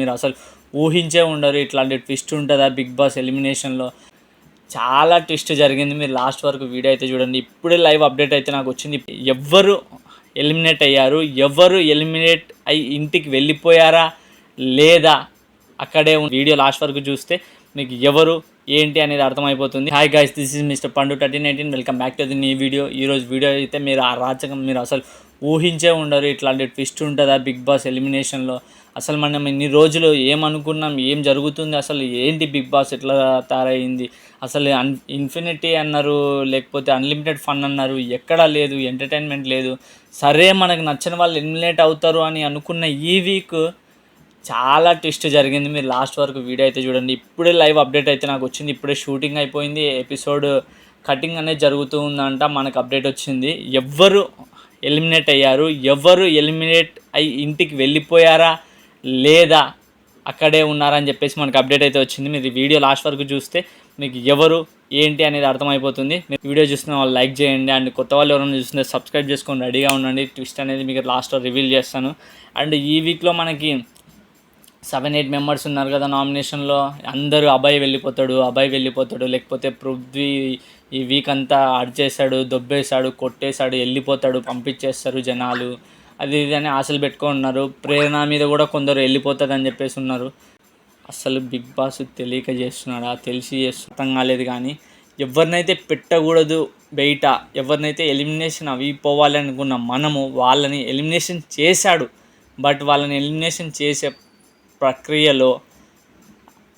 మీరు అసలు ఊహించే ఉండరు. ఇట్లాంటి ట్విస్ట్ ఉంటుందా బిగ్ బాస్ ఎలిమినేషన్లో చాలా ట్విస్ట్ జరిగింది. మీరు లాస్ట్ వరకు వీడియో అయితే చూడండి. ఇప్పుడే లైవ్ అప్డేట్ అయితే నాకు వచ్చింది. ఎవ్వరు ఎలిమినేట్ అయ్యారు? ఎవరు ఎలిమినేట్ అయి ఇంటికి వెళ్ళిపోయారా? లేదా? అక్కడే వీడియో లాస్ట్ వరకు చూస్తే మీకు ఎవరు ఏంటి అనేది అర్థమైపోతుంది. Hi guys this is mister Pandu thirteen eighteen welcome back to the నీ వీడియో ఈరోజు వీడియో అయితే మీరు ఆ రాచకం మీరు అసలు ఊహించే ఉండరు. ఇట్లాంటి ట్విస్ట్ ఉంటుందా బిగ్ బాస్ ఎలిమినేషన్లో అసలు మనం ఇన్ని రోజులు ఏమనుకున్నాం ఏం జరుగుతుంది అసలు ఏంటి బిగ్ బాస్ ఎట్లా తయారైంది? అసలు అన్ ఇన్ఫినిటీ అన్నారు లేకపోతే అన్లిమిటెడ్ ఫన్ అన్నారు ఎక్కడా లేదు ఎంటర్టైన్మెంట్ లేదు. సరే మనకు నచ్చిన వాళ్ళు ఎలిమినేట్ అవుతారు అని అనుకున్న ఈ వీక్ చాలా ట్విస్ట్ జరిగింది. మీరు లాస్ట్ వరకు వీడియో అయితే చూడండి. ఇప్పుడే లైవ్ అప్డేట్ అయితే నాకు వచ్చింది. ఇప్పుడే షూటింగ్ అయిపోయింది. ఎపిసోడ్ కటింగ్ అనేది జరుగుతూ ఉందంట. మనకు అప్డేట్ వచ్చింది. ఎవ్వరు ఎలిమినేట్ అయ్యారు. ఎవరు ఎలిమినేట్ అయి ఇంటికి వెళ్ళిపోయారా? లేదా అక్కడే ఉన్నారని చెప్పేసి మనకు అప్డేట్ అయితే వచ్చింది. మీరు వీడియో లాస్ట్ వరకు చూస్తే మీకు ఎవరు ఏంటి అనేది అర్థమైపోతుంది. మీరు వీడియో చూస్తున్న వాళ్ళు లైక్ చేయండి. అండ్ కొత్త వాళ్ళు ఎవరైనా చూస్తుంటే సబ్స్క్రైబ్ చేసుకొని రెడీగా ఉండండి. ట్విస్ట్ అనేది మీకు లాస్ట్లో రివీల్ చేస్తాను. అండ్ ఈ వీక్లో మనకి సెవెన్ ఎయిట్ మెంబర్స్ ఉన్నారు కదా నామినేషన్లో అందరూ అబ్బాయి వెళ్ళిపోతాడు అబ్బాయి వెళ్ళిపోతాడు. లేకపోతే పృథ్వీ ఈ వీక్ అంతా అడిచేశాడు దొబ్బేశాడు కొట్టేశాడు వెళ్ళిపోతాడు పంపించేస్తారు జనాలు. అది ఇది అని ఆశలు పెట్టుకొని ఉన్నారు. ప్రేరణ మీద కూడా కొందరు వెళ్ళిపోతుంది అని చెప్పేసి ఉన్నారు. అసలు బిగ్ బాస్ తెలియక చేస్తున్నాడా? తెలిసి చేస్తు అర్థం కాలేదు కానీ ఎవరినైతే పెట్టకూడదు బయట ఎవరినైతే ఎలిమినేషన్ అవి పోవాలి అనుకున్న మనము వాళ్ళని ఎలిమినేషన్ చేశాడు. బట్ వాళ్ళని ఎలిమినేషన్ చేసే ప్రక్రియలో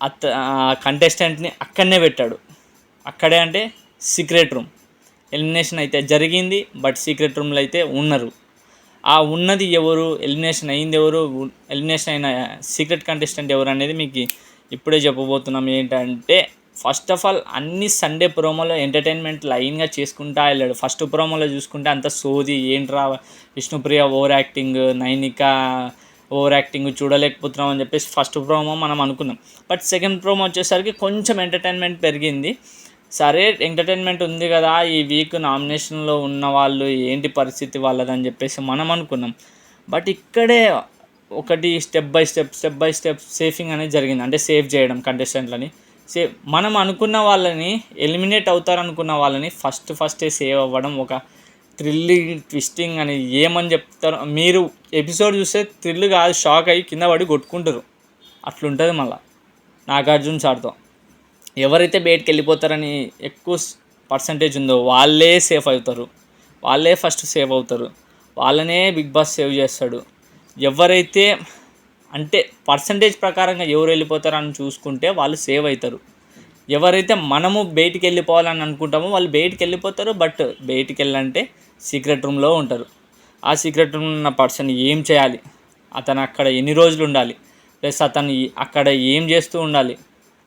అత కంటెస్టెంట్ని అక్కడనే పెట్టాడు. అక్కడే అంటే సీక్రెట్ రూమ్. ఎలిమినేషన్ అయితే జరిగింది బట్ సీక్రెట్ రూమ్లో అయితే ఉన్నారు. ఆ ఉన్నది ఎవరు ఎలిమినేషన్ అయింది ఎవరు ఎలిమినేషన్ అయిన సీక్రెట్ కంటెస్టెంట్ ఎవరు అనేది మీకు ఇప్పుడే చెప్పబోతున్నాం. ఏంటంటే ఫస్ట్ ఆఫ్ ఆల్ అన్ని సండే ప్రోమోలో ఎంటర్టైన్మెంట్ లైన్గా చేసుకుంటా వెళ్ళాడు. ఫస్ట్ ప్రోమోలో చూసుకుంటే అంత సోది ఏంట్రా Vishnupriya over acting Nainika over acting చూడలేకపోతున్నాం అని చెప్పేసి ఫస్ట్ ప్రోమో మనం అనుకున్నాం. బట్ సెకండ్ ప్రోమో వచ్చేసరికి కొంచెం ఎంటర్టైన్మెంట్ పెరిగింది. సరే ఎంటర్టైన్మెంట్ ఉంది కదా ఈ వీక్ నామినేషన్లో ఉన్న వాళ్ళు ఏంటి పరిస్థితి వాళ్ళదని చెప్పేసి మనం అనుకున్నాం. బట్ ఇక్కడే ఒకటి step by step step by step saving అనేది జరిగింది. అంటే సేఫ్ చేయడం కంటెస్టెంట్లని సేవ్ మనం అనుకున్న వాళ్ళని ఎలిమినేట్ అవుతారు అనుకున్న వాళ్ళని ఫస్ట్ ఫస్టే సేవ్ అవ్వడం ఒక థ్రిల్లింగ్ ట్విస్టింగ్ అని ఏమని చెప్తారు మీరు ఎపిసోడ్ చూస్తే థ్రిల్ కాదు షాక్ అయ్యి కింద పడి కొట్టుకుంటారు. అట్లుంటుంది మళ్ళీ. నాగార్జున సార్తో. ఎవరైతే బయటకు వెళ్ళిపోతారని ఎక్కువ పర్సంటేజ్ ఉందో వాళ్ళే సేఫ్ అవుతారు. వాళ్ళే ఫస్ట్ సేవ్ అవుతారు. వాళ్ళనే బిగ్ బాస్ సేవ్ చేస్తాడు. ఎవరైతే అంటే పర్సంటేజ్ ప్రకారంగా ఎవరు వెళ్ళిపోతారని చూసుకుంటే వాళ్ళు సేవ్ అవుతారు. ఎవరైతే మనము బయటికి వెళ్ళిపోవాలని అనుకుంటామో వాళ్ళు బయటికి వెళ్ళిపోతారు బట్ బయటికి వెళ్ళంటే సీక్రెట్ రూమ్లో ఉంటారు. ఆ సీక్రెట్ రూమ్ ఉన్న పర్సన్ ఏం చేయాలి? అతను అక్కడ ఎన్ని రోజులు ఉండాలి? ప్లస్ అతను అక్కడ ఏం చేస్తూ ఉండాలి?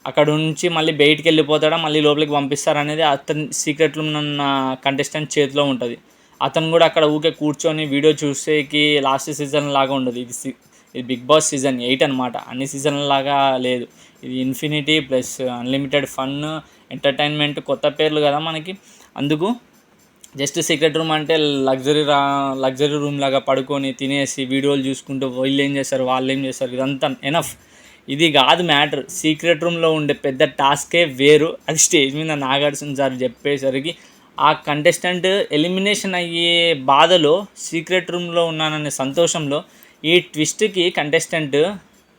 అక్కడ నుంచి మళ్ళీ బయటికి వెళ్ళిపోతాడా మళ్ళీ లోపలికి పంపిస్తారా అనేది అతని సీక్రెట్ రూమ్ ఉన్న కంటెస్టెంట్ చేతిలో ఉంటుంది. అతను కూడా అక్కడ ఊకే కూర్చొని వీడియో చూసేకి లాస్ట్ సీజన్ లాగా ఉండదు. ఇది ఇది బిగ్ బాస్ సీజన్ ఎయిట్ అనమాట అన్ని సీజన్ లాగా లేదు. ఇది infinity plus unlimited fun entertainment కొత్త పేర్లు కదా మనకి. అందుకు జస్ట్ సీక్రెట్ రూమ్ అంటే లగ్జరీ రా లగ్జరీ రూమ్ లాగా పడుకొని తినేసి వీడియోలు చూసుకుంటూ వీళ్ళు ఏం చేస్తారు వాళ్ళు ఏం చేస్తారు ఇదంతా ఎనఫ్ ఇది కాదు మ్యాటర్. సీక్రెట్ రూమ్లో ఉండే పెద్ద టాస్కే వేరు. అది స్టేజ్ మీద నాగార్జున సార్ చెప్పేసరికి ఆ కంటెస్టెంట్ ఎలిమినేషన్ అయ్యే బాధలో సీక్రెట్ రూమ్లో ఉన్నాననే సంతోషంలో ఈ ట్విస్ట్కి కంటెస్టెంట్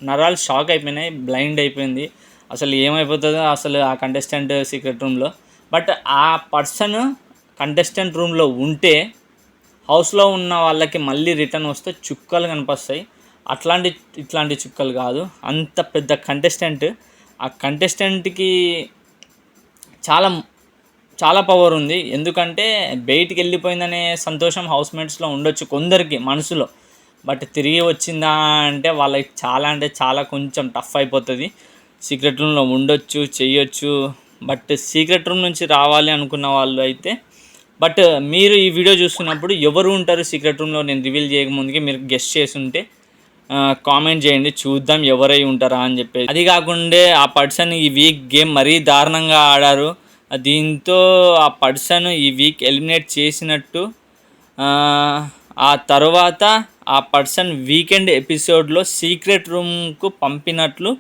నరాలు షాక్ అయిపోయినాయి బ్లైండ్ అయిపోయింది. అసలు ఏమైపోతుందో అసలు ఆ కంటెస్టెంట్ సీక్రెట్ రూమ్లో. బట్ ఆ పర్సన్ కంటెస్టెంట్ రూమ్లో ఉంటే హౌస్లో ఉన్న వాళ్ళకి మళ్ళీ రిటర్న్ వస్తే చుక్కలు కనిపిస్తాయి. అట్లాంటి ఇట్లాంటి చుక్కలు కాదు. అంత పెద్ద కంటెస్టెంట్ ఆ కంటెస్టెంట్కి చాలా చాలా పవర్ ఉంది. ఎందుకంటే బయటికి వెళ్ళిపోయిందనే సంతోషం హౌస్ మేట్స్లో ఉండొచ్చు కొందరికి మనసులో. బట్ తిరిగి వచ్చిందా అంటే వాళ్ళకి చాలా అంటే చాలా కొంచెం టఫ్ అయిపోతుంది. సీక్రెట్ రూమ్లో ఉండొచ్చు చేయొచ్చు బట్ సీక్రెట్ రూమ్ నుంచి రావాలి అనుకున్న వాళ్ళు అయితే బట్ మీరు ఈ వీడియో చూస్తున్నప్పుడు ఎవరు ఉంటారు సీక్రెట్ రూమ్లో నేను రివీల్ చేయకముందుకే మీరు గెస్ట్ చేసి ఉంటే కామెంట్ చేయండి చూద్దాం ఎవరై ఉంటారా అని చెప్పేసి. అది కాకుండా ఆ పర్సన్ ఈ వీక్ గేమ్ మరీ దారుణంగా ఆడారు. దీంతో ఆ పర్సన్ ఈ వీక్ ఎలిమినేట్ చేసినట్టు ఆ, ఆ తర్వాత ఆ పర్సన్ వీకెండ్ ఎపిసోడ్లో సీక్రెట్ రూమ్కు పంపినట్లు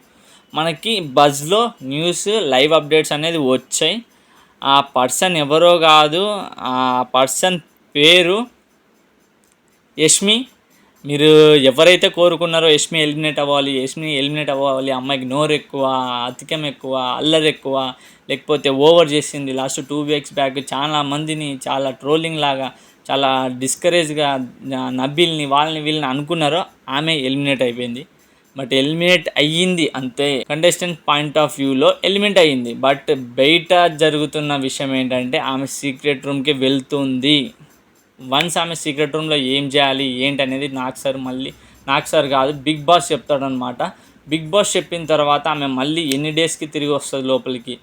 మనకి బజ్లో న్యూస్ లైవ్ అప్డేట్స్ అనేది వచ్చాయి. ఆ పర్సన్ ఎవరో కాదు ఆ పర్సన్ పేరు యష్మి. మీరు ఎవరైతే కోరుకున్నారో యష్మి ఎలిమినేట్ అవ్వాలి యష్మి ఎలిమినేట్ అవ్వాలి అమ్మాయికి నోరు ఎక్కువ అతికం ఎక్కువ అల్లరి ఎక్కువ లేకపోతే ఓవర్ చేసింది లాస్ట్ టూ వీక్స్ బ్యాక్ చాలా మందిని చాలా ట్రోలింగ్ లాగా చాలా డిస్కరేజ్గా నబ్బిల్ని వాళ్ళని వీళ్ళని అనుకున్నారో ఆమె ఎలిమినేట్ అయిపోయింది. బట్ ఎలిమినేట్ అయ్యింది అంతే. కంటెస్టెంట్ పాయింట్ ఆఫ్ వ్యూలో ఎలిమినేట్ అయ్యింది. బట్ బయట జరుగుతున్న విషయం ఏంటంటే ఆమె సీక్రెట్ రూమ్కి వెళ్తుంది. వన్స్ ఆమె సీక్రెట్ రూమ్లో ఏం చేయాలి ఏంటి అనేది నాకు సార్ మళ్ళీ నాకు సార్ కాదు బిగ్ బాస్ చెప్తాడనమాట బిగ్ బాస్ చెప్పిన తర్వాత ఆమె మళ్ళీ ఎన్ని డేస్కి తిరిగి వస్తుంది లోపలికి?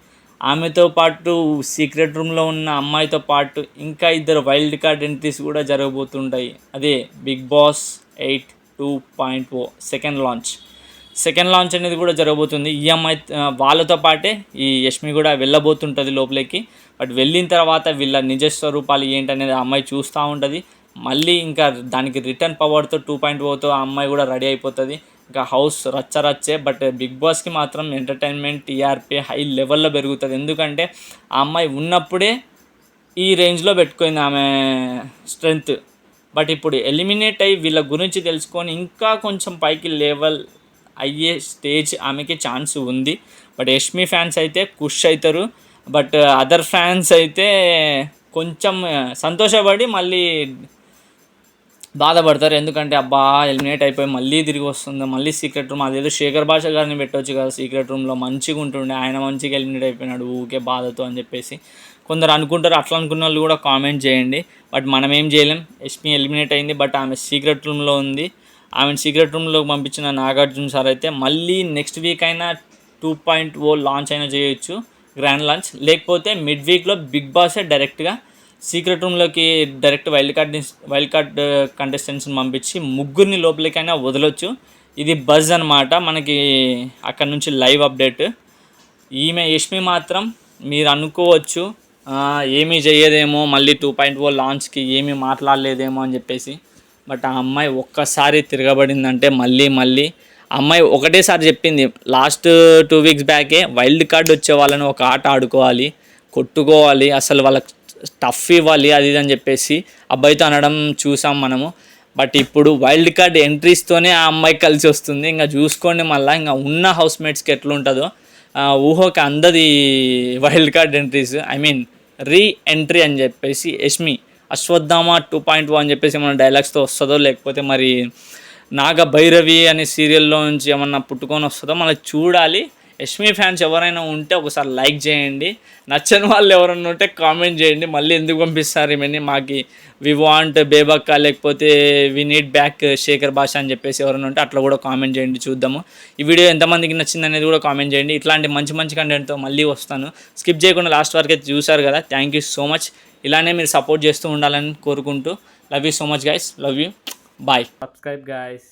ఆమెతో పాటు సీక్రెట్ రూమ్లో ఉన్న అమ్మాయితో పాటు ఇంకా ఇద్దరు వైల్డ్ కార్డ్ ఎంట్రీస్ కూడా జరగబోతుంటాయి. అదే Bigg Boss eight two point o second launch second launch అనేది కూడా జరగబోతుంది. ఈ అమ్మాయి వాళ్ళతో పాటే ఈ యష్మి కూడా వెళ్ళబోతుంటుంది లోపలికి. బట్ వెళ్ళిన తర్వాత వీళ్ళ నిజ స్వరూపాలు ఏంటనేది ఆ అమ్మాయి చూస్తూ ఉంటుంది. మళ్ళీ ఇంకా దానికి రిటర్న్ పవర్తో టూ పాయింట్ ఓతో ఆ అమ్మాయి కూడా రెడీ అయిపోతుంది. ఇంకా హౌస్ రచ్చ రచ్చే బట్ బిగ్ బాస్కి మాత్రం ఎంటర్టైన్మెంట్ టీఆర్పీ హై లెవెల్లో పెరుగుతుంది. ఎందుకంటే ఆ అమ్మాయి ఉన్నప్పుడే ఈ రేంజ్లో పెట్టుకుంది ఆమె స్ట్రెంగ్త్ బట్ ఇప్పుడు ఎలిమినేట్ అయ్యి వీళ్ళ గురించి తెలుసుకొని ఇంకా కొంచెం పైకి లెవెల్ అయ్యే స్టేజ్ ఆమెకి ఛాన్స్ ఉంది. బట్ యష్మి ఫ్యాన్స్ అయితే ఖుష్ అవుతారు బట్ అదర్ ఫ్యాన్స్ అయితే కొంచెం సంతోషపడి మళ్ళీ బాధపడతారు. ఎందుకంటే అబ్బా ఎలిమినేట్ అయిపోయి మళ్ళీ తిరిగి వస్తుంది. మళ్ళీ సీక్రెట్ రూమ్ అదేదో శేఖర్ భాష గారిని పెట్టవచ్చు కదా సీక్రెట్ రూమ్లో మంచిగా ఉంటుండే. ఆయన మంచిగా ఎలిమినేట్ అయిపోయినాడు ఊకే బాధతో అని చెప్పేసి. కొందరు అనుకుంటారు అట్లా అనుకున్న వాళ్ళు కూడా కామెంట్ చేయండి. బట్ మనం ఏం చేయలేం. ఎస్పీ ఎలిమినేట్ అయింది బట్ ఆమె సీక్రెట్ రూమ్లో ఉంది. ఆమెను సీక్రెట్ రూమ్లోకి పంపించిన నాగార్జున సార్ అయితే మళ్ళీ నెక్స్ట్ వీక్ అయినా టూ పాయింట్ ఓ లాంచ్ అయినా చేయొచ్చు. గ్రాండ్ లాంచ్ లేకపోతే మిడ్ వీక్లో బిగ్ బాసే డైరెక్ట్గా సీక్రెట్ రూమ్లోకి direct wild card wild card కంటెస్టెంట్స్ని పంపించి ముగ్గురిని లోపలికైనా వదలొచ్చు. ఇది బజ్ అనమాట మనకి అక్కడ నుంచి లైవ్ అప్డేట్ ఈమె యష్మి మాత్రం మీరు అనుకోవచ్చు ఏమీ చేయదేమో మళ్ళీ టూ పాయింట్ ఓ లాంచ్కి ఏమీ మాట్లాడలేదేమో అని చెప్పేసి. బట్ ఆ అమ్మాయి ఒక్కసారి తిరగబడిందంటే మళ్ళీ మళ్ళీ అమ్మాయి ఒకటేసారి చెప్పింది లాస్ట్ టూ వీక్స్ బ్యాకే వైల్డ్ కార్డ్ వచ్చే వాళ్ళని ఒక ఆట ఆడుకోవాలి కొట్టుకోవాలి అసలు వాళ్ళకి టఫ్ ఇవ్వాలి అది ఇది అని చెప్పేసి అబ్బాయితో అనడం చూసాం మనము. బట్ ఇప్పుడు వైల్డ్ కార్డ్ ఎంట్రీస్తోనే ఆ అమ్మాయి కలిసి వస్తుంది. ఇంకా చూసుకోండి మళ్ళీ ఇంకా ఉన్న హౌస్ మేట్స్కి ఎట్లుంటుందో. ఊహోకి అందది wild card entries I mean re entry అని చెప్పేసి Yashmi Ashwatthama two point one అని చెప్పేసి మన డైలాగ్స్తో వస్తుందో లేకపోతే మరి నాగ భైరవి అనే సీరియల్లో నుంచి ఏమన్నా పుట్టుకొని వస్తుందో మనకి చూడాలి. యష్మి ఫ్యాన్స్ ఎవరైనా ఉంటే ఒకసారి లైక్ చేయండి. నచ్చని వాళ్ళు ఎవరైనా ఉంటే కామెంట్ చేయండి. మళ్ళీ ఎందుకు పంపిస్తారు ఇవన్నీ మాకు? వి వాంట్ బేబక్క లేకపోతే వి నీడ్ బ్యాక్ శేఖర్ భాష అని చెప్పేసి ఎవరైనా ఉంటే అట్లా కూడా కామెంట్ చేయండి చూద్దాము. ఈ వీడియో ఎంతమందికి నచ్చింది అనేది కూడా కామెంట్ చేయండి. ఇట్లాంటి మంచి మంచి కంటెంట్తో మళ్ళీ వస్తాను. స్కిప్ చేయకుండా లాస్ట్ వరకు అయితే చూసారు కదా. థ్యాంక్ యూ సో మచ్ ఇలానే మీరు సపోర్ట్ చేస్తూ ఉండాలని కోరుకుంటూ. Love you so much guys love you bye subscribe guys